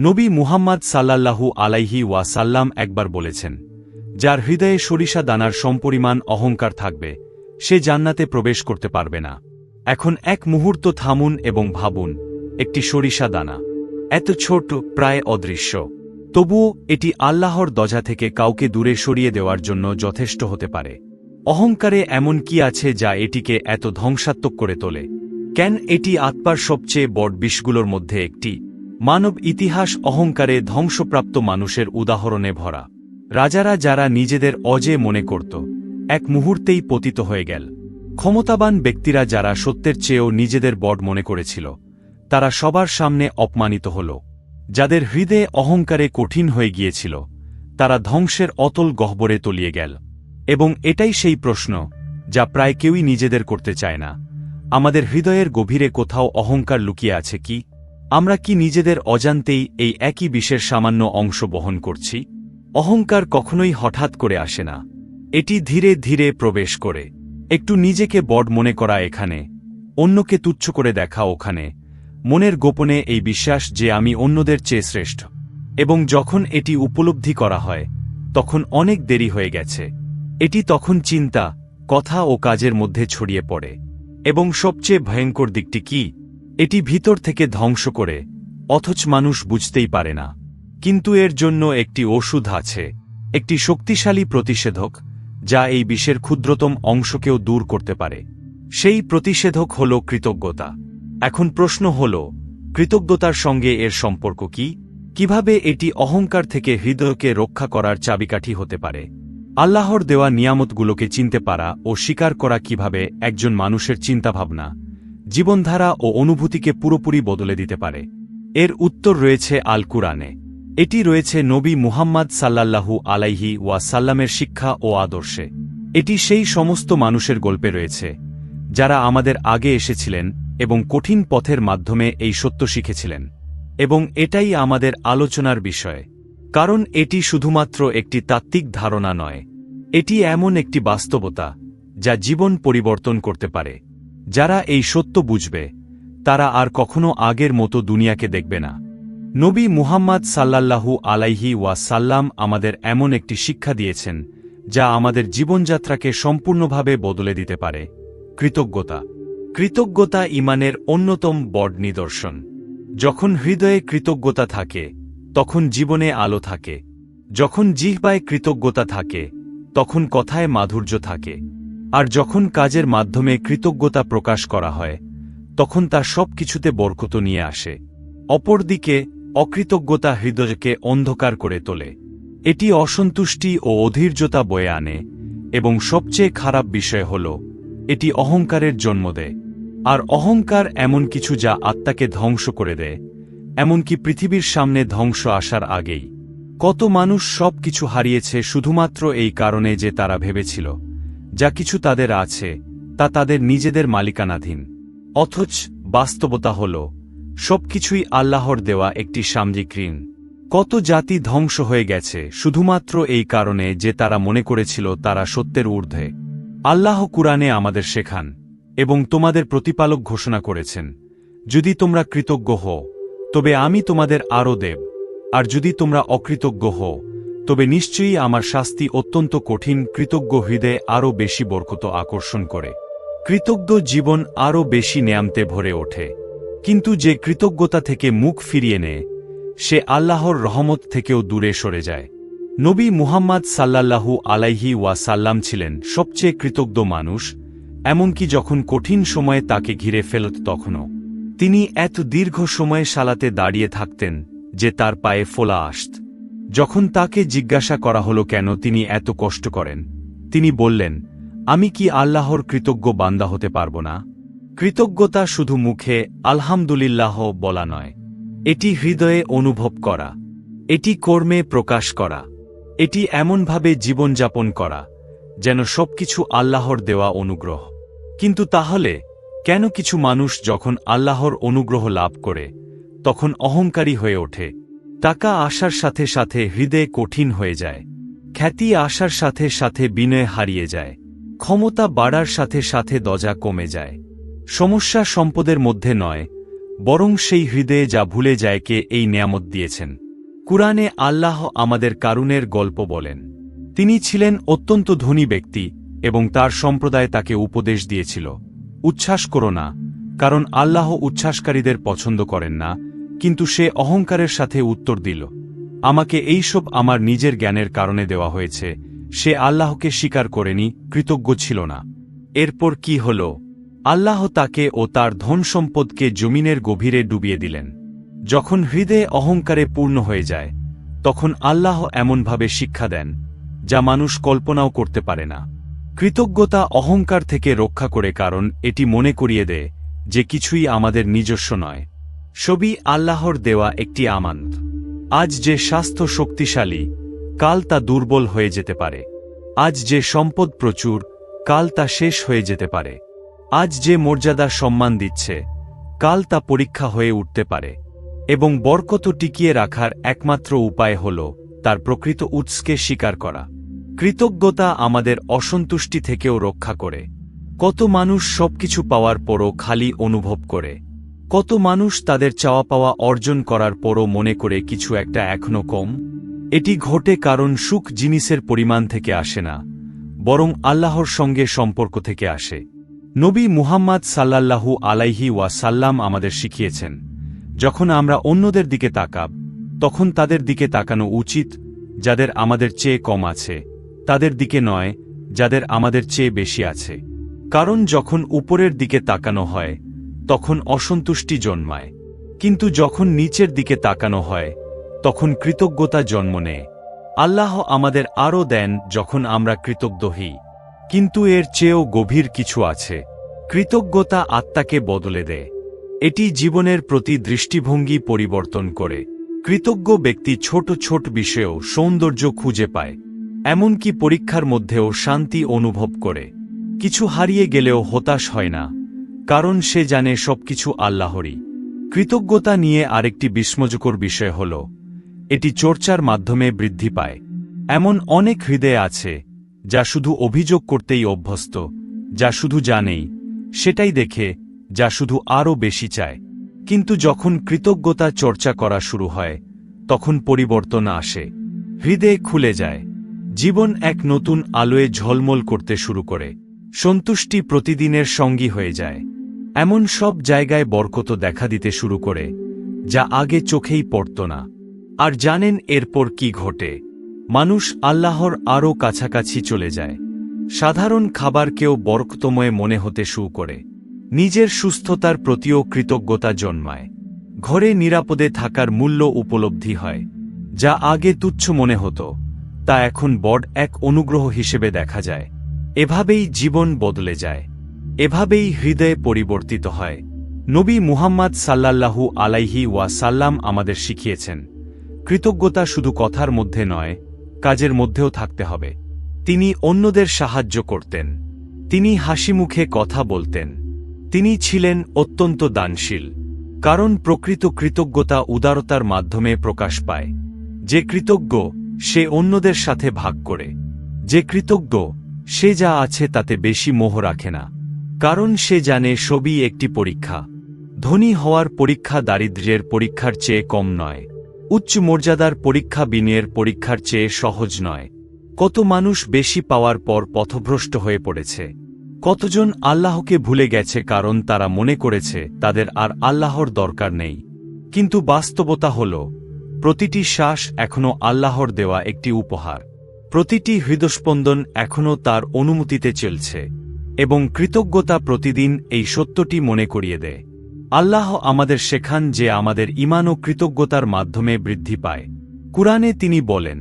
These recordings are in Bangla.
নবী মুহাম্মদ সাল্লাল্লাহু আলাইহি ওয়াসাল্লাম একবার বলেছেন, যার হৃদয়ে সরিষা দানার সমপরিমাণ অহংকার থাকবে, সে জান্নাতে প্রবেশ করতে পারবে না। এখন এক মুহূর্ত থামুন এবং ভাবুন, একটি সরিষা দানা, এত ছোট, প্রায় অদৃশ্য। তবুও এটি আল্লাহর দজা থেকে কাউকে দূরে সরিয়ে দেওয়ার জন্য যথেষ্ট হতে পারে। অহংকারে এমন কি আছে যা এটিকে এত ধ্বংসাত্মক করে তোলে? কেন এটি আত্মার সবচেয়ে বড় বিষগুলোর মধ্যে একটি? মানব ইতিহাস অহংকারে ধ্বংসপ্রাপ্ত মানুষের উদাহরণে ভরা। রাজারা যারা নিজেদের অজে মনে করত, এক মুহূর্তেই পতিত হয়ে গেল। ক্ষমতাবান ব্যক্তিরা যারা সত্যের চেয়েও নিজেদের বড় মনে করেছিল, তারা সবার সামনে অপমানিত হল। যাদের হৃদয়ে অহংকারে কঠিন হয়ে গিয়েছিল, তারা ধ্বংসের অতল গহ্বরে তলিয়ে গেল। এবং এটাই সেই প্রশ্ন, যা প্রায় কেউই নিজেদের করতে চায় না। আমাদের হৃদয়ের গভীরে কোথাও অহংকার লুকিয়ে আছে কি? আমরা কি নিজেদের অজান্তেই এই একই বিষের সামান্য অংশ বহন করছি? অহংকার কখনোই হঠাৎ করে আসে না। এটি ধীরে ধীরে প্রবেশ করে। একটু নিজেকে বড মনে করা এখানে, অন্যকে তুচ্ছ করে দেখা ওখানে। মনের গোপনে এই বিশ্বাস যে আমি অন্যদের চেয়ে শ্রেষ্ঠ। এবং যখন এটি উপলব্ধি করা হয়, তখন অনেক দেরি হয়ে গেছে। এটি তখন চিন্তা, কথা ও কাজের মধ্যে ছড়িয়ে পড়ে। এবং সবচেয়ে ভয়ঙ্কর দিকটি কি? এটি ভিতর থেকে ধ্বংস করে, অথচ মানুষ বুঝতেই পারে না। কিন্তু এর জন্য একটি ওষুধ আছে, একটি শক্তিশালী প্রতিষেধক, যা এই বিষের ক্ষুদ্রতম অংশকেও দূর করতে পারে। সেই প্রতিষেধক হল কৃতজ্ঞতা। এখন প্রশ্ন হল, কৃতজ্ঞতার সঙ্গে এর সম্পর্ক কি? কীভাবে এটি অহংকার থেকে হৃদয়কে রক্ষা করার চাবিকাঠি হতে পারে? আল্লাহর দেওয়া নিয়ামতগুলোকে চিনতে পারা ও স্বীকার করা কীভাবে একজন মানুষের চিন্তাভাবনা? জীবনধারা ও অনুভূতিকে পুরোপুরি বদলে দিতে পারে। এর উত্তর রয়েছে আল কুরআনে এটি রয়েছে নবী মুহাম্মদ সাল্লাল্লাহু আলাইহি ওয়া সাল্লামের শিক্ষা ও আদর্শে। এটি সেই সমস্ত মানুষের গল্পে রয়েছে, যারা আমাদের আগে এসেছিলেন এবং কঠিন পথের মাধ্যমে এই সত্য শিখেছিলেন। এবং এটাই আমাদের আলোচনার বিষয়, কারণ এটি শুধুমাত্র একটি তাত্ত্বিক ধারণা নয়। এটি এমন একটি বাস্তবতা, যা জীবন পরিবর্তন করতে পারে। যারা এই সত্য বুঝবে, তারা আর কখনো আগের মতো দুনিয়াকে দেখবে না। নবী মুহাম্মদ সাল্লাল্লাহু আলাইহি ওয়া সাল্লাম আমাদের এমন একটি শিক্ষা দিয়েছেন, যা আমাদের জীবনযাত্রাকে সম্পূর্ণভাবে বদলে দিতে পারে। কৃতজ্ঞতা। কৃতজ্ঞতা ইমানের অন্যতম বড় নিদর্শন। যখন হৃদয়ে কৃতজ্ঞতা থাকে, তখন জীবনে আলো থাকে। যখন জিহ্বায় কৃতজ্ঞতা থাকে, তখন কথায় মাধুর্য থাকে। আর যখন কাজের মাধ্যমে কৃতজ্ঞতা প্রকাশ করা হয়, তখন তা সব কিছুতে বরকত নিয়ে আসে। অপরদিকে, অকৃতজ্ঞতা হৃদয়কে অন্ধকার করে তোলে। এটি অসন্তুষ্টি ও অধীর্যতা বয়ে আনে, এবং সবচেয়ে খারাপ বিষয় হল, এটি অহংকারের জন্ম দেয়। আর অহংকার এমন কিছু যা আত্মাকে ধ্বংস করে দেয়, এমনকি পৃথিবীর সামনে ধ্বংস আসার আগেই। কত মানুষ সব কিছু হারিয়েছে শুধুমাত্র এই কারণে যে তারা ভেবেছিল। যা কিছু তাদের আছে, তা তাদের নিজেদের মালিকানাধীন। অথচ বাস্তবতা হল, সবকিছুই আল্লাহর দেওয়া একটি সামরিক ঋণ। কত জাতি ধ্বংস হয়ে গেছে, শুধুমাত্র এই কারণে যে তারা মনে করেছিল তারা সত্যের ঊর্ধ্বে। আল্লাহ কুরআনে আমাদের শেখান, এবং তোমাদের প্রতিপালক ঘোষণা করেছেন, যদি তোমরা কৃতজ্ঞ হও, তবে আমি তোমাদের আরও দেব, আর যদি তোমরা অকৃতজ্ঞ হও তবে নিশ্চয়ই আমার শাস্তি অত্যন্ত কঠিন, কৃতজ্ঞ হৃদয়ে আরও বেশি বরকত আকর্ষণ করে। কৃতজ্ঞ জীবন আরও বেশি নেয়ামতে ভরে ওঠে। কিন্তু যে কৃতজ্ঞতা থেকে মুখ ফিরিয়ে নেয়, সে আল্লাহর রহমত থেকেও দূরে সরে যায়। নবী মুহাম্মদ সাল্লাল্লাহু আলাইহি ওয়া সাল্লাম ছিলেন সবচেয়ে কৃতজ্ঞ মানুষ, এমনকি যখন কঠিন সময়ে তাকে ঘিরে ফেলত তখনও। তিনি এত দীর্ঘ সময়ে সালাতে দাঁড়িয়ে থাকতেন যে তার পায়ে ফোলা আসত। যখন তাকে জিজ্ঞাসা করা হলো কেন তিনি এত কষ্ট করেন, তিনি বললেন, আমি কি আল্লাহর কৃতজ্ঞ বান্দা হতে পারব না? কৃতজ্ঞতা শুধু মুখে আলহামদুলিল্লাহ বলা নয়, এটি হৃদয়ে অনুভব করা, এটি কর্মে প্রকাশ করা, এটি এমনভাবে জীবনযাপন করা, যেন সবকিছু আল্লাহর দেওয়া অনুগ্রহ। কিন্তু তাহলে, কেন কিছু মানুষ যখন আল্লাহর অনুগ্রহ লাভ করে, তখন অহংকারী হয়ে ওঠে? টাকা আসার সাথে সাথে হৃদয় কঠিন হয়ে যায়। খ্যাতি আসার সাথে সাথে বিনয় হারিয়ে যায়। ক্ষমতা বাড়ার সাথে সাথে দজা কমে যায়। সমস্যা সম্পদের মধ্যে নয়, বরং সেই হৃদয়ে যা ভুলে যায় কে এই নিয়ামত দিয়েছেন। কুরআনে আল্লাহ আমাদের কারুনের গল্প বলেন, তিনি ছিলেন অত্যন্ত ধনী ব্যক্তি এবং তার সম্প্রদায় তাকে উপদেশ দিয়েছিল। উচ্ছ্বাস করো না, কারণ আল্লাহ উচ্ছ্বাসকারীদের পছন্দ করেন না কিন্তু সে অহংকারের সাথে উত্তর দিল, আমাকে এইসব আমার নিজের জ্ঞানের কারণে দেওয়া হয়েছে, সে আল্লাহকে স্বীকার করেনি, কৃতজ্ঞ ছিল না। এরপর কি হল? আল্লাহ তাকে ও তার ধন সম্পদকে জমিনের গভীরে ডুবিয়ে দিলেন। যখন হৃদয়ে অহংকারে পূর্ণ হয়ে যায়, তখন আল্লাহ এমনভাবে শিক্ষা দেন, যা মানুষ কল্পনাও করতে পারে না। কৃতজ্ঞতা অহংকার থেকে রক্ষা করে কারণ এটি মনে করিয়ে দেয় যে কিছুই আমাদের নিজস্ব নয়। সবই আল্লাহর দেওয়া একটি আমানত। আজ যে স্বাস্থ্য শক্তিশালী, কাল তা দুর্বল হয়ে যেতে পারে। আজ যে সম্পদ প্রচুর, কাল তা শেষ হয়ে যেতে পারে। আজ যে মর্যাদা সম্মান দিচ্ছে, কাল তা পরীক্ষা হয়ে উঠতে পারে। এবং বরকত টিকিয়ে রাখার একমাত্র উপায় হল তার প্রকৃত উৎসকে স্বীকার করা। কৃতজ্ঞতা আমাদের অসন্তুষ্টি থেকেও রক্ষা করে। কত মানুষ সবকিছু পাওয়ার পরও খালি অনুভব করে। কত মানুষ তাদের চাওয়া পাওয়া অর্জন করার পরও মনে করে কিছু একটা এখনও কম? এটি ঘটে কারণ সুখ জিনিসের পরিমাণ থেকে আসে না, বরং আল্লাহর সঙ্গে সম্পর্ক থেকে আসে। নবী মুহাম্মদ সাল্লাল্লাহু আলাইহি ওয়া সাল্লাম আমাদের শিখিয়েছেন, যখন আমরা অন্যদের দিকে তাকাব, তখন তাদের দিকে তাকানো উচিত, যাদের আমাদের চেয়ে কম আছে, তাদের দিকে নয়, যাদের আমাদের চেয়ে বেশি আছে। কারণ যখন উপরের দিকে তাকানো হয় তখন অসন্তুষ্টি জন্মায়। কিন্তু যখন নিচের দিকে তাকানো হয়, তখন কৃতজ্ঞতা জন্ম নেয়। আল্লাহ আমাদের আরও দেন যখন আমরা কৃতজ্ঞ হই। কিন্তু এর চেয়েও গভীর কিছু আছে। কৃতজ্ঞতা আত্মাকে বদলে দেয়। এটি জীবনের প্রতি দৃষ্টিভঙ্গি পরিবর্তন করে। কৃতজ্ঞ ব্যক্তি ছোট ছোট বিষয়েও সৌন্দর্য খুঁজে পায়। এমনকি পরীক্ষার মধ্যেও শান্তি অনুভব করে। কিছু হারিয়ে গেলেও হতাশ হয় না। কারণ সে জানে সবকিছু আল্লাহরই। কৃতজ্ঞতা নিয়ে আরেকটি বিস্ময়কর বিষয় হল, এটি চর্চার মাধ্যমে বৃদ্ধি পায়। এমন অনেক হৃদয় আছে, যা শুধু অভিযোগ করতেই অভ্যস্ত, যা শুধু জানেই, সেটাই দেখে, যা শুধু আরও বেশি চায়। কিন্তু যখন কৃতজ্ঞতা চর্চা করা শুরু হয়, তখন পরিবর্তন আসে, হৃদয় খুলে যায়। জীবন এক নতুন আলোয় ঝলমল করতে শুরু করে। সন্তুষ্টি প্রতিদিনের সঙ্গী হয়ে যায়। এমন সব জায়গায় বরকত দেখা দিতে শুরু করে, যা আগে চোখেই পড়ত না। আর জানেন এরপর কি ঘটে। মানুষ আল্লাহর আরও কাছাকাছি চলে যায়। সাধারণ খাবারকেও বরকতময় মনে হতে শুরু করে। নিজের সুস্থতার প্রতিও কৃতজ্ঞতা জন্মায়। ঘরে নিরাপদে থাকার মূল্য উপলব্ধি হয়, যা আগে তুচ্ছ মনে হতো, তা এখন বড় এক অনুগ্রহ হিসেবে দেখা যায়। এভাবেই জীবন বদলে যায়। এভাবেই হৃদয়ে পরিবর্তিত হয়। নবী মুহাম্মদ সাল্লাল্লাহু আলাইহি ওয়া সাল্লাম আমাদের শিখিয়েছেন, কৃতজ্ঞতা শুধু কথার মধ্যে নয়, কাজের মধ্যেও থাকতে হবে। তিনি অন্যদের সাহায্য করতেন। তিনি হাসি মুখে কথা বলতেন। তিনি ছিলেন অত্যন্ত দানশীল, কারণ প্রকৃত কৃতজ্ঞতা উদারতার মাধ্যমে প্রকাশ পায়। যে কৃতজ্ঞ, সে অন্যদের সাথে ভাগ করে। যে কৃতজ্ঞ সে যা আছে তাতে বেশি মোহ রাখে না, কারণ সে জানে সবই একটি পরীক্ষা। ধনী হওয়ার পরীক্ষা দারিদ্র্যের পরীক্ষার চেয়ে কম নয়। উচ্চ মর্যাদার পরীক্ষা বিনয়ের পরীক্ষার চেয়ে সহজ নয়। কত মানুষ বেশি পাওয়ার পর পথভ্রষ্ট হয়ে পড়েছে। কতজন আল্লাহকে ভুলে গেছে কারণ তারা মনে করেছে তাদের আর আল্লাহর দরকার নেই। কিন্তু বাস্তবতা হল, প্রতিটি শ্বাস এখনও আল্লাহর দেওয়া একটি উপহার। প্রতিটি হৃদস্পন্দন এখনও তার অনুমতিতে চলছে, এবং কৃতজ্ঞতা প্রতিদিন এই সত্যটি মনে করিয়ে দেয়। আল্লাহ আমাদের শেখান যে আমাদের ইমান ও কৃতজ্ঞতার মাধ্যমে বৃদ্ধি পায়। কুরআনে তিনি বলেন,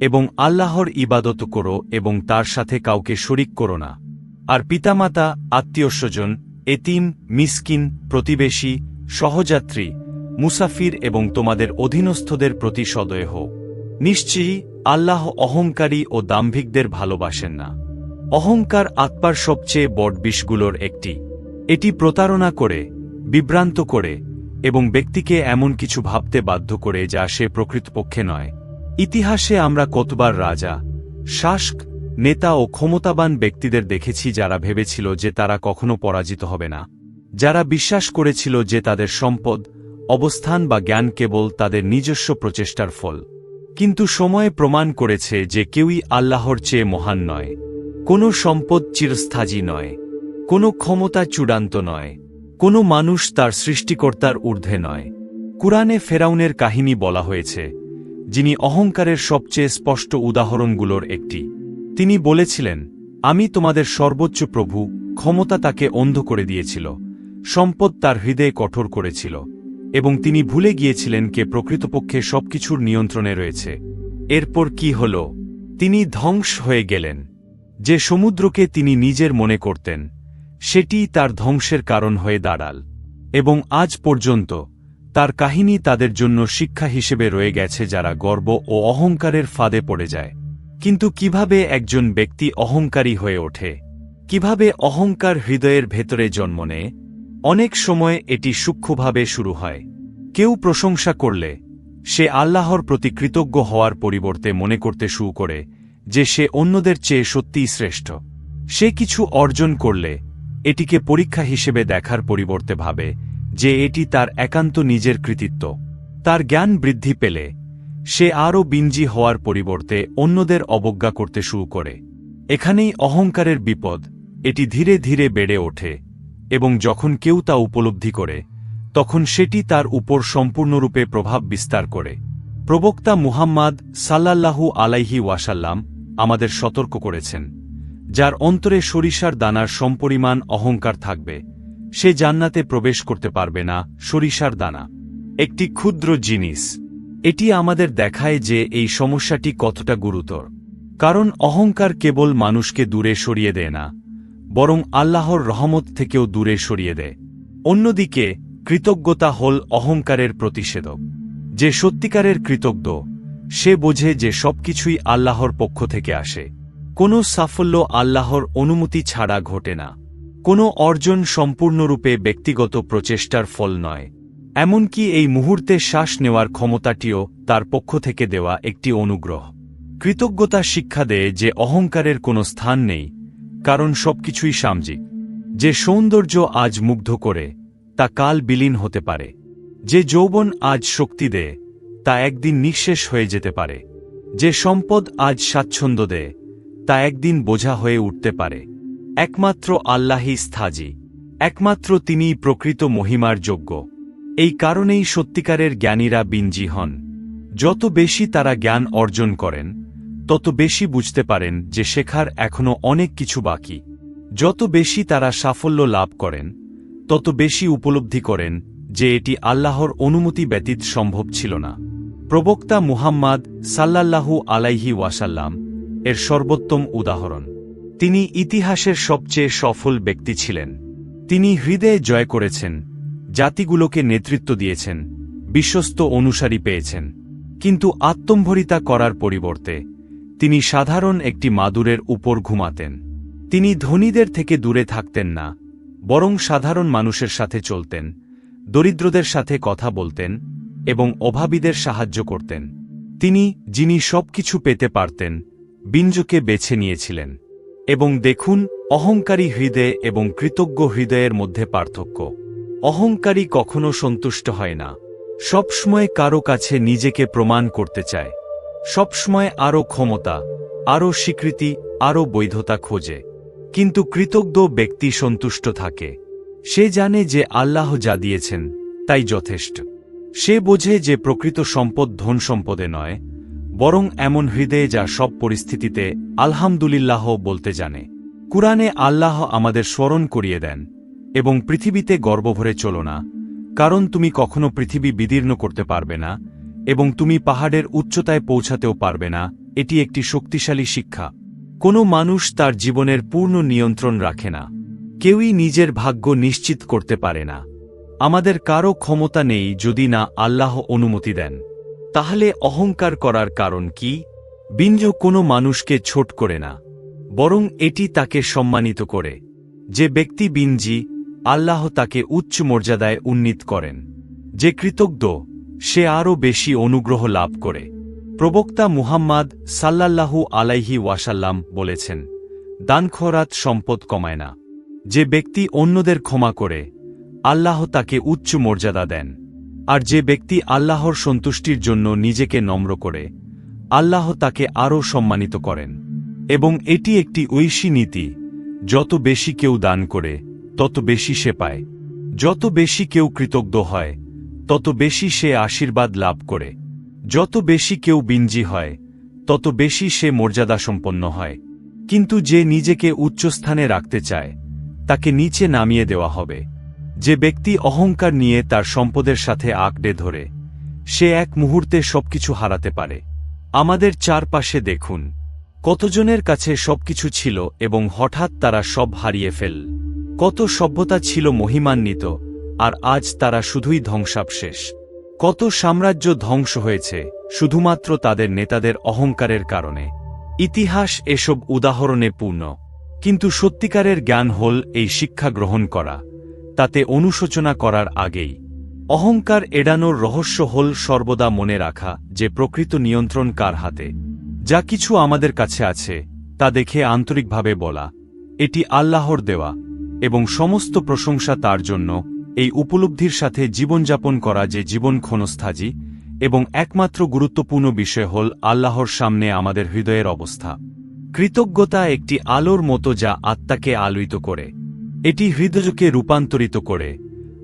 এবং আল্লাহর ইবাদত করো এবং তার সাথে কাউকে শরিক করো না। আর পিতামাতা আত্মীয়স্বজন এতিম, মিসকিন, প্রতিবেশী, সহযাত্রী, মুসাফির এবং তোমাদের অধীনস্থদের প্রতি সদয় হোক নিশ্চয়ই আল্লাহ অহংকারী ও দাম্ভিকদের ভালোবাসেন না। অহংকার আত্মার সবচেয়ে বড় বিষগুলোর একটি। এটি প্রতারণা করে, বিভ্রান্ত করে এবং ব্যক্তিকে এমন কিছু ভাবতে বাধ্য করে যা সে প্রকৃতপক্ষে নয়। ইতিহাসে আমরা কতবার রাজা, শাসক, নেতা ও ক্ষমতাবান ব্যক্তিদের দেখেছি যারা ভেবেছিল যে তারা কখনো পরাজিত হবে না। যারা বিশ্বাস করেছিল যে তাদের সম্পদ, অবস্থান বা জ্ঞান কেবল তাদের নিজস্ব প্রচেষ্টার ফল। কিন্তু সময়ে প্রমাণ করেছে যে কেউই আল্লাহর চেয়ে মহান নয়। কোনো সম্পদ চিরস্থায়ী নয়। কোনো ক্ষমতা চূড়ান্ত নয়। কোনো মানুষ তার সৃষ্টিকর্তার ঊর্ধ্বে নয়। কুরআনে ফেরাউনের কাহিনী বলা হয়েছে, যিনি অহংকারের সবচেয়ে স্পষ্ট উদাহরণগুলোর একটি। তিনি বলেছিলেন, আমি তোমাদের সর্বোচ্চ প্রভু, ক্ষমতা তাকে অন্ধ করে দিয়েছিল। সম্পদ তার হৃদয়ে কঠোর করেছিল। এবং তিনি ভুলে গিয়েছিলেন কে প্রকৃতপক্ষে সবকিছুর নিয়ন্ত্রণে রয়েছে। এরপর কি হল? তিনি ধ্বংস হয়ে গেলেন। যে সমুদ্রকে তিনি নিজের মনে করতেন, সেটিই তার ধ্বংসের কারণ হয়ে দাঁড়াল। এবং আজ পর্যন্ত, তার কাহিনী তাদের জন্য শিক্ষা হিসেবে রয়ে গেছে যারা গর্ব ও অহংকারের ফাঁদে পড়ে যায়। কিন্তু কীভাবে একজন ব্যক্তি অহংকারী হয়ে ওঠে? কীভাবে অহংকার হৃদয়ের ভেতরে জন্ম নেয়? অনেক সময় এটি সূক্ষ্মভাবে শুরু হয়। কেউ প্রশংসা করলে, সে আল্লাহর প্রতি কৃতজ্ঞ হওয়ার পরিবর্তে মনে করতে শুরু করে যে সে অন্যদের চেয়ে সত্যিই শ্রেষ্ঠ। সে কিছু অর্জন করলে, এটিকে পরীক্ষা হিসেবে দেখার পরিবর্তে ভাবে যে এটি তার একান্ত নিজের কৃতিত্ব। তার জ্ঞান বৃদ্ধি পেলে, সে আরও বিঞ্জি হওয়ার পরিবর্তে অন্যদের অবজ্ঞা করতে শুরু করে। এখানেই অহংকারের বিপদ, এটি ধীরে ধীরে বেড়ে ওঠে। এবং যখন কেউ তা উপলব্ধি করে, তখন সেটি তার উপর সম্পূর্ণরূপে প্রভাব বিস্তার করে। প্রবক্তা মুহাম্মদ সাল্লাল্লাহু আলাইহি ওয়াসাল্লাম আমাদের সতর্ক করেছেন, যার অন্তরে সরিষার দানার সমপরিমাণ অহংকার থাকবে, সে জান্নাতে প্রবেশ করতে পারবে না সরিষার দানা। একটি ক্ষুদ্র জিনিস, এটি আমাদের দেখায় যে এই সমস্যাটি কতটা গুরুতর, কারণ অহংকার কেবল মানুষকে দূরে সরিয়ে দেয় না বরং আল্লাহর রহমত থেকেও দূরে সরিয়ে দেয়। অন্যদিকে, কৃতজ্ঞতা হল অহংকারের প্রতিষেধক। যে সত্যিকারের কৃতজ্ঞ, সে বোঝে যে সবকিছুই আল্লাহর পক্ষ থেকে আসে। কোনো সাফল্য আল্লাহর অনুমতি ছাড়া ঘটে না। কোনো অর্জন সম্পূর্ণরূপে ব্যক্তিগত প্রচেষ্টার ফল নয়। এমনকি এই মুহূর্তে শ্বাস নেওয়ার ক্ষমতাটিও তার পক্ষ থেকে দেওয়া একটি অনুগ্রহ। কৃতজ্ঞতা শিক্ষা দেয় যে অহংকারের কোনো স্থান নেই কারণ সবকিছুই সামজিক যে সৌন্দর্য আজ মুগ্ধ করে, তা কাল বিলীন হতে পারে। যে যৌবন আজ শক্তি দেয়, তা একদিন নিঃশেষ হয়ে যেতে পারে। যে সম্পদ আজ স্বাচ্ছন্দ্য দেয়, তা একদিন বোঝা হয়ে উঠতে পারে। একমাত্র আল্লাহি স্থাজি। একমাত্র তিনিই প্রকৃত মহিমার যোগ্য। এই কারণেই সত্যিকারের জ্ঞানীরা বিঞ্জি হন। যত বেশি তারা জ্ঞান অর্জন করেন তত বেশি বুঝতে পারেন যে শেখার এখনও অনেক কিছু বাকি। যত বেশি তারা সাফল্য লাভ করেন, তত বেশি উপলব্ধি করেন যে এটি আল্লাহর অনুমতি ব্যতীত সম্ভব ছিল না। প্রবক্তা মুহাম্মদ সাল্লাল্লাহু আলাইহি ওয়াসাল্লাম এর সর্বোত্তম উদাহরণ। তিনি ইতিহাসের সবচেয়ে সফল ব্যক্তি ছিলেন। তিনি হৃদয়ে জয় করেছেন, জাতিগুলোকে নেতৃত্ব দিয়েছেন, বিশ্বস্ত অনুসারী পেয়েছেন। কিন্তু আত্মম্ভরিতা করার পরিবর্তে তিনি সাধারণ একটি মাদুরের উপর ঘুমাতেন। তিনি ধনীদের থেকে দূরে থাকতেন না, বরং সাধারণ মানুষের সাথে চলতেন, দরিদ্রদের সাথে কথা বলতেন এবং অভাবীদের সাহায্য করতেন। তিনি, যিনি সবকিছু পেতে পারতেন বিঞ্জকে বেছে নিয়েছিলেন এবং দেখুন, অহংকারী হৃদয় এবং কৃতজ্ঞ হৃদয়ের মধ্যে পার্থক্য। অহংকারী কখনো সন্তুষ্ট হয় না, সবসময় কারও কাছে নিজেকে প্রমাণ করতে চায়। সবসময় আরও ক্ষমতা, আরও স্বীকৃতি, আরও বৈধতা খোঁজে। কিন্তু কৃতজ্ঞ ব্যক্তি সন্তুষ্ট থাকে। সে জানে যে আল্লাহ যা দিয়েছেন, তাই যথেষ্ট। সে বোঝে যে প্রকৃত সম্পদ ধন সম্পদে নয়, বরং এমন হৃদয়ে যা সব পরিস্থিতিতে আলহামদুলিল্লাহ বলতে জানে। কুরআনে আল্লাহ আমাদের স্মরণ করিয়ে দেন, এবং পৃথিবীতে গর্বভরে চলো না, কারণ তুমি কখনো পৃথিবী বিদীর্ণ করতে পারবে না এবং তুমি পাহাড়ের উচ্চতায় পৌঁছাতেও পারবে না, এটি একটি শক্তিশালী শিক্ষা। কোনো মানুষ তার জীবনের পূর্ণ নিয়ন্ত্রণ রাখে না। কেউই নিজের ভাগ্য নিশ্চিত করতে পারে না। আমাদের কারও ক্ষমতা নেই যদি না আল্লাহ অনুমতি দেন। তাহলে অহংকার করার কারণ কি? বিঞ্জ কোনো মানুষকে ছোট করে না। বরং এটি তাকে সম্মানিত করে। যে ব্যক্তি বিঞ্জি আল্লাহ তাকে উচ্চ মর্যাদায় উন্নীত করেন। যে কৃতজ্ঞ সে আরও বেশি অনুগ্রহ লাভ করে। প্রবক্তা মুহাম্মদ সাল্লাল্লাহু আলাইহি ওয়াসাল্লাম বলেছেন দানখরাত সম্পদ কমায় না। যে ব্যক্তি অন্যদের ক্ষমা করে, আল্লাহ তাকে উচ্চ মর্যাদা দেন। আর যে ব্যক্তি আল্লাহর সন্তুষ্টির জন্য নিজেকে নম্র করে, আল্লাহ তাকে আরও সম্মানিত করেন। এবং এটি একটি ঐশী নীতি, যত বেশি কেউ দান করে, তত বেশি সে পায়। যত বেশি কেউ কৃতজ্ঞ হয় তত বেশি সে আশীর্বাদ লাভ করে। যত বেশি কেউ বিঞ্জি হয়, তত বেশি সে মর্যাদাসম্পন্ন হয়। কিন্তু যে নিজেকে উচ্চস্থানে রাখতে চায়, তাকে নিচে নামিয়ে দেওয়া হবে। যে ব্যক্তি অহংকার নিয়ে তার সম্পদের সাথে আঁকড়ে ধরে, সে এক মুহূর্তে সবকিছু হারাতে পারে। আমাদের চারপাশে দেখুন, কতজনের কাছে সবকিছু ছিল এবং হঠাৎ তারা সব হারিয়ে ফেল। কত সভ্যতা ছিল মহিমান্বিত আর আজ তারা শুধুই ধ্বংসাবশেষ। কত সাম্রাজ্য ধ্বংস হয়েছে, শুধুমাত্র তাদের নেতাদের অহংকারের কারণে। ইতিহাস এসব উদাহরণে পূর্ণ। কিন্তু সত্যিকারের জ্ঞান হল এই শিক্ষা গ্রহণ করা, তাতে অনুশোচনা করার আগেই। অহংকার এড়ানোর রহস্য হল সর্বদা মনে রাখা যে প্রকৃত নিয়ন্ত্রণ কার হাতে। যা কিছু আমাদের কাছে আছে, তা দেখে আন্তরিকভাবে বলা, এটি আল্লাহর দেওয়া এবং সমস্ত প্রশংসা তার জন্য এই উপলব্ধির সাথে জীবনযাপন করা যে জীবন ক্ষণস্থায়ী এবং একমাত্র গুরুত্বপূর্ণ বিষয় হল আল্লাহর সামনে আমাদের হৃদয়ের অবস্থা। কৃতজ্ঞতা একটি আলোর মতো যা আত্মাকে আলোইত করে। এটি হৃদয়কে রূপান্তরিত করে,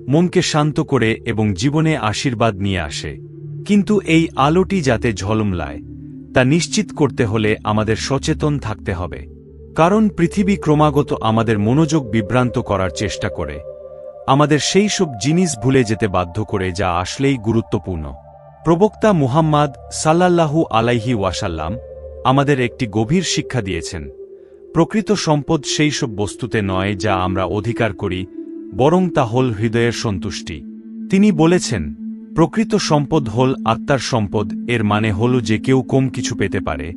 মনকে শান্ত করে এবং জীবনে আশীর্বাদ নিয়ে আসে। কিন্তু এই আলোটি যাতে ঝলমলায় তা নিশ্চিত করতে হলে আমাদের সচেতন থাকতে হবে। কারণ পৃথিবী ক্রমাগত আমাদের মনোযোগ বিভ্রান্ত করার চেষ্টা করে। আমাদের সেই সব জিনিস ভুলে যেতে বাধ্য করে যা আসলেই গুরুত্বপূর্ণ। প্রবক্তা মুহাম্মদ সাল্লাল্লাহু আলাইহি ওয়াসাল্লাম আমাদের একটি গভীর শিক্ষা দিয়েছেন, প্রকৃত সম্পদ সেই সব বস্তুতে নয় যা আমরা অধিকার করি, বরং তা হল হৃদয়ের সন্তুষ্টি। তিনি বলেছেন, প্রকৃত সম্পদ হল আত্মার সম্পদ, এর মানে হল যে কেউ কম কিছু পেতে পারে,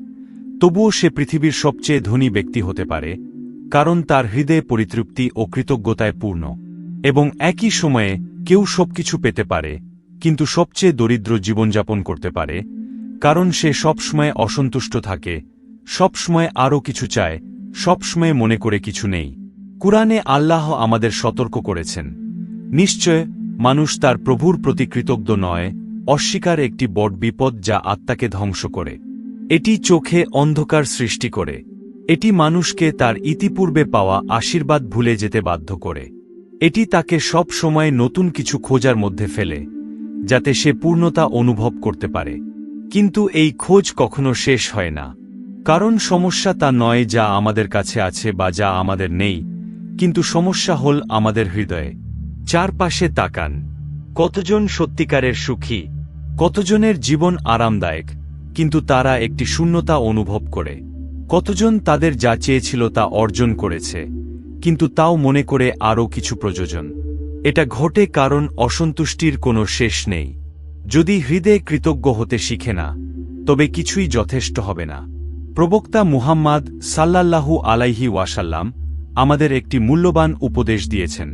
তবুও সে পৃথিবীর সবচেয়ে ধনী ব্যক্তি হতে পারে, কারণ তার হৃদয়ে পরিতৃপ্তি ও কৃতজ্ঞতায় পূর্ণ। এবং একই সময়ে কেউ সবকিছু পেতে পারে, কিন্তু সবচেয়ে দরিদ্র জীবনযাপন করতে পারে, কারণ সে সবসময় অসন্তুষ্ট থাকে, সবসময় আরও কিছু চায়, সবসময় মনে করে কিছু নেই। কুরআনে আল্লাহ আমাদের সতর্ক করেছেন। নিশ্চয়, মানুষ তার প্রভুর প্রতি কৃতজ্ঞ নয়, অস্বীকার একটি বট বিপদ যা আত্মাকে ধ্বংস করে। এটি চোখে অন্ধকার সৃষ্টি করে। এটি মানুষকে তার ইতিপূর্বে পাওয়া আশীর্বাদ ভুলে যেতে বাধ্য করে। এটি তাকে সব সময় নতুন কিছু খোঁজার মধ্যে ফেলে, যাতে সে পূর্ণতা অনুভব করতে পারে। কিন্তু এই খোঁজ কখনো শেষ হয় না। কারণ সমস্যা তা নয় যা আমাদের কাছে আছে বা যা আমাদের নেই, কিন্তু সমস্যা হল আমাদের হৃদয়ে। চারপাশে তাকান। কতজন সত্যিকারের সুখী, কতজনের জীবন আরামদায়ক, কিন্তু তারা একটি শূন্যতা অনুভব করে। কতজন তাদের যা চেয়েছিল তা অর্জন করেছে। কিন্তু তাও মনে করে আরও কিছু প্রয়োজন। এটা ঘটে কারণ অসন্তুষ্টির কোনো শেষ নেই। যদি হৃদয়ে কৃতজ্ঞ হতে শিখে না, তবে কিছুই যথেষ্ট হবে না। প্রবক্তা মুহাম্মদ সাল্লাল্লাহু আলাইহি ওয়াসাল্লাম আমাদের একটি মূল্যবান উপদেশ দিয়েছেন।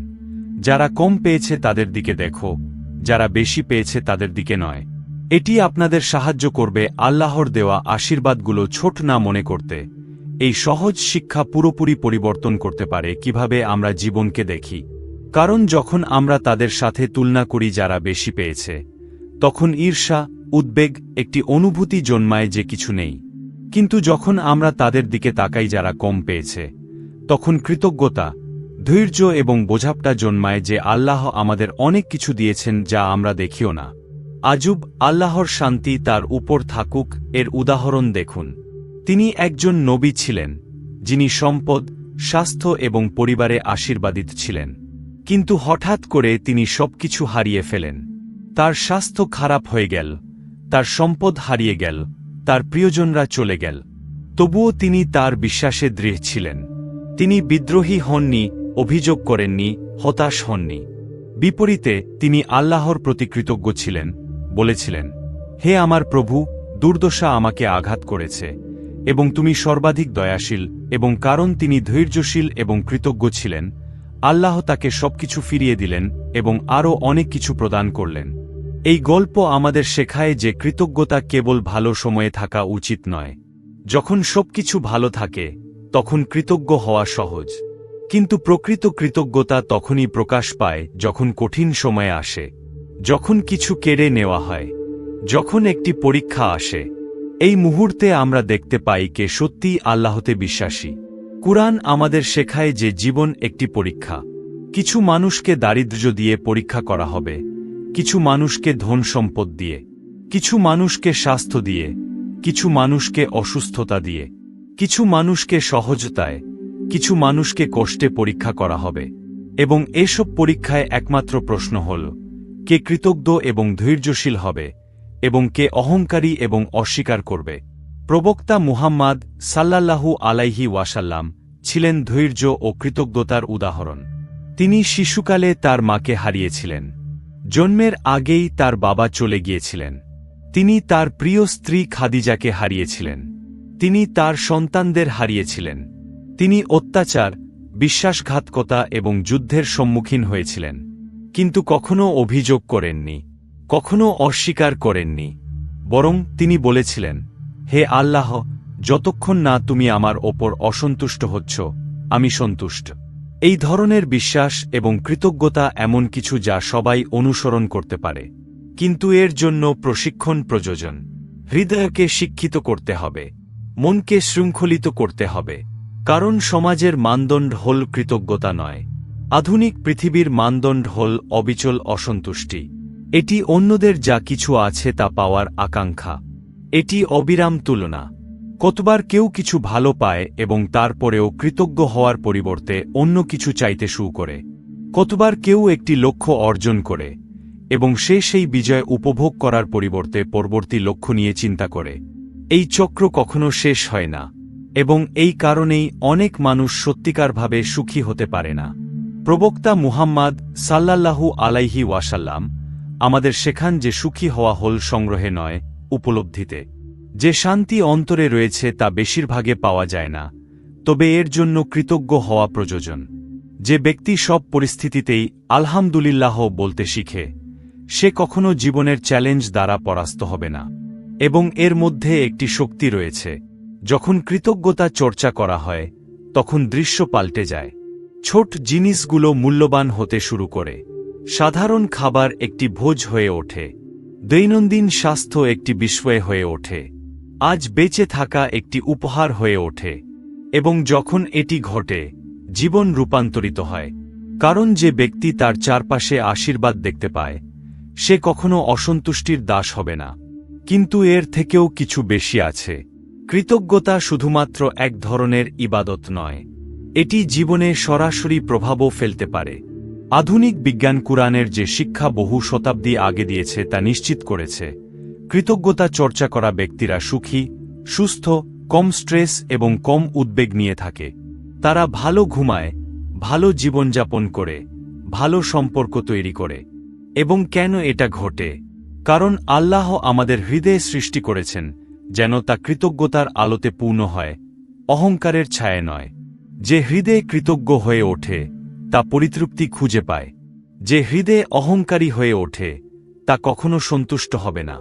যারা কম পেয়েছে তাদের দিকে দেখো, যারা বেশি পেয়েছে তাদের দিকে নয়। এটি আপনাদের সাহায্য করবে আল্লাহর দেওয়া আশীর্বাদগুলো ছোট না মনে করতে। এই সহজ শিক্ষা পুরোপুরি পরিবর্তন করতে পারে কীভাবে আমরা জীবনকে দেখি। কারণ যখন আমরা তাদের সাথে তুলনা করি যারা বেশি পেয়েছে, তখন ঈর্ষা, উদ্বেগ একটি অনুভূতি জন্মায় যে কিছু নেই। কিন্তু যখন আমরা তাদের দিকে তাকাই যারা কম পেয়েছে, তখন কৃতজ্ঞতা, ধৈর্য এবং বোঝাপটা জন্মায় যে আল্লাহ আমাদের অনেক কিছু দিয়েছেন যা আমরা দেখিও না। আজুব আল্লাহর শান্তি তার উপর থাকুক, এর উদাহরণ দেখুন। তিনি একজন নবী ছিলেন, যিনি সম্পদ, স্বাস্থ্য এবং পরিবারে আশীর্বাদিত ছিলেন। কিন্তু হঠাৎ করে তিনি সবকিছু হারিয়ে ফেলেন। তার স্বাস্থ্য খারাপ হয়ে গেল, তার সম্পদ হারিয়ে গেল, তার প্রিয়জনরা চলে গেল। তবুও তিনি তার বিশ্বাসে দৃঢ় ছিলেন। তিনি বিদ্রোহী হননি, অভিযোগ করেননি, হতাশ হননি। বিপরীতে তিনি আল্লাহর প্রতি কৃতজ্ঞ ছিলেন, বলেছিলেন, হে আমার প্রভু, দুর্দশা আমাকে আঘাত করেছে। এবং তুমি সর্বাধিক দয়াশীল এবং কারণ তিনি ধৈর্যশীল এবং কৃতজ্ঞ ছিলেন। আল্লাহ তাকে সবকিছু ফিরিয়ে দিলেন এবং আরও অনেক কিছু প্রদান করলেন। এই গল্প আমাদের শেখায় যে কৃতজ্ঞতা কেবল ভালো সময়ে থাকা উচিত নয়। যখন সবকিছু ভালো থাকে, তখন কৃতজ্ঞ হওয়া সহজ। কিন্তু প্রকৃত কৃতজ্ঞতা তখনই প্রকাশ পায় যখন কঠিন সময়ে আসে, যখন কিছু কেড়ে নেওয়া হয়, যখন একটি পরীক্ষা আসে। এই মুহূর্তে আমরা দেখতে পাই কে সত্যিই আল্লাহতে বিশ্বাসী। কুরআন আমাদের শেখায় যে জীবন একটি পরীক্ষা। কিছু মানুষকে দারিদ্র্য দিয়ে পরীক্ষা করা হবে। কিছু মানুষকে ধন সম্পদ দিয়ে। কিছু মানুষকে স্বাস্থ্য দিয়ে। কিছু মানুষকে অসুস্থতা দিয়ে। কিছু মানুষকে সহজতায়। কিছু মানুষকে কষ্টে পরীক্ষা করা হবে। এবং এসব পরীক্ষায় একমাত্র প্রশ্ন হল, কে কৃতজ্ঞ এবং ধৈর্যশীল হবে? এবং কে অহংকারী এবং অস্বীকার করবে। প্রবক্তা মুহাম্মদ সাল্লাল্লাহু আলাইহি ওয়াসাল্লাম ছিলেন ধৈর্য ও কৃতজ্ঞতার উদাহরণ। তিনি শিশুকালে তার মাকে হারিয়েছিলেন। জন্মের আগেই তার বাবা চলে গিয়েছিলেন। তিনি তার প্রিয় স্ত্রী খাদিজাকে হারিয়েছিলেন। তিনি তার সন্তানদের হারিয়েছিলেন। তিনি অত্যাচার, বিশ্বাসঘাতকতা এবং যুদ্ধের সম্মুখীন হয়েছিলেন। কিন্তু কখনও অভিযোগ করেননি। কখনও অস্বীকার করেননি, বরং তিনি বলেছিলেন, হে আল্লাহ, যতক্ষণ না তুমি আমার ওপর অসন্তুষ্ট হচ্ছ, আমি সন্তুষ্ট। এই ধরনের বিশ্বাস এবং কৃতজ্ঞতা এমন কিছু যা সবাই অনুসরণ করতে পারে, কিন্তু এর জন্য প্রশিক্ষণ প্রয়োজন। হৃদয়কে শিক্ষিত করতে হবে, মনকে শৃঙ্খলিত করতে হবে, কারণ সমাজের মানদণ্ড হল কৃতজ্ঞতা নয়। আধুনিক পৃথিবীর মানদণ্ড হল অবিচল অসন্তুষ্টি। এটি অন্যদের যা কিছু আছে তা পাওয়ার আকাঙ্ক্ষা। এটি অবিরাম তুলনা। কতবার কেউ কিছু ভালো পায় এবং তারপরেও কৃতজ্ঞ হওয়ার পরিবর্তে অন্য কিছু চাইতে শুরু করে। কতবার কেউ একটি লক্ষ্য অর্জন করে এবং সে সেই বিজয় উপভোগ করার পরিবর্তে পরবর্তী লক্ষ্য নিয়ে চিন্তা করে। এই চক্র কখনো শেষ হয় না এবং এই কারণেই অনেক মানুষ সত্যিকারভাবে সুখী হতে পারে না। প্রবক্তা মুহাম্মদ সাল্লাল্লাহু আলাইহি ওয়াসাল্লাম আমাদের শেখান যে সুখী হওয়া হল সংগ্রহে নয়, উপলব্ধিতে। যে শান্তি অন্তরে রয়েছে তা বেশিরভাগে পাওয়া যায় না, তবে এর জন্য কৃতজ্ঞ হওয়া প্রয়োজন। যে ব্যক্তি সব পরিস্থিতিতেই আলহামদুলিল্লাহ বলতে শিখে, সে কখনো জীবনের চ্যালেঞ্জ দ্বারা পরাস্ত হবে না। এবং এর মধ্যে একটি শক্তি রয়েছে, যখন কৃতজ্ঞতা চর্চা করা হয়, তখন দৃশ্য পাল্টে যায়। ছোট জিনিসগুলো মূল্যবান হতে শুরু করে। সাধারণ খাবার একটি ভোজ হয়ে ওঠে। দৈনন্দিন স্বাস্থ্য একটি বিস্ময় হয়ে ওঠে। আজ বেঁচে থাকা একটি উপহার হয়ে ওঠে। এবং যখন এটি ঘটে, জীবন রূপান্তরিত হয়। কারণ যে ব্যক্তি তার চারপাশে আশীর্বাদ দেখতে পায়, সে কখনো অসন্তুষ্টির দাস হবে না। কিন্তু এর থেকেও কিছু বেশি আছে। কৃতজ্ঞতা শুধুমাত্র এক ধরনের ইবাদত নয়। এটি জীবনে সরাসরি প্রভাবও ফেলতে পারে। আধুনিক বিজ্ঞান কুরআনের যে শিক্ষা বহু শতাব্দী আগে দিয়েছে তা নিশ্চিত করেছে, কৃতজ্ঞতা চর্চা করা ব্যক্তিরা সুখী, সুস্থ, কম স্ট্রেস এবং কম উদ্বেগ নিয়ে থাকে। তারা ভালো ঘুমায়, ভালো জীবনযাপন করে, ভালো সম্পর্ক তৈরি করে। এবং কেন এটা ঘটে? কারণ আল্লাহ আমাদের হৃদয়ে সৃষ্টি করেছেন, যেন তা কৃতজ্ঞতার আলোতে পূর্ণ হয়, অহংকারের ছায়া নয়। যে হৃদয়ে কৃতজ্ঞ হয়ে ওঠে তা পরিতৃপ্তি খুঁজে পায়। যে হৃদয়ে অহংকারী হয়ে ওঠে তা কখনো সন্তুষ্ট হবে না।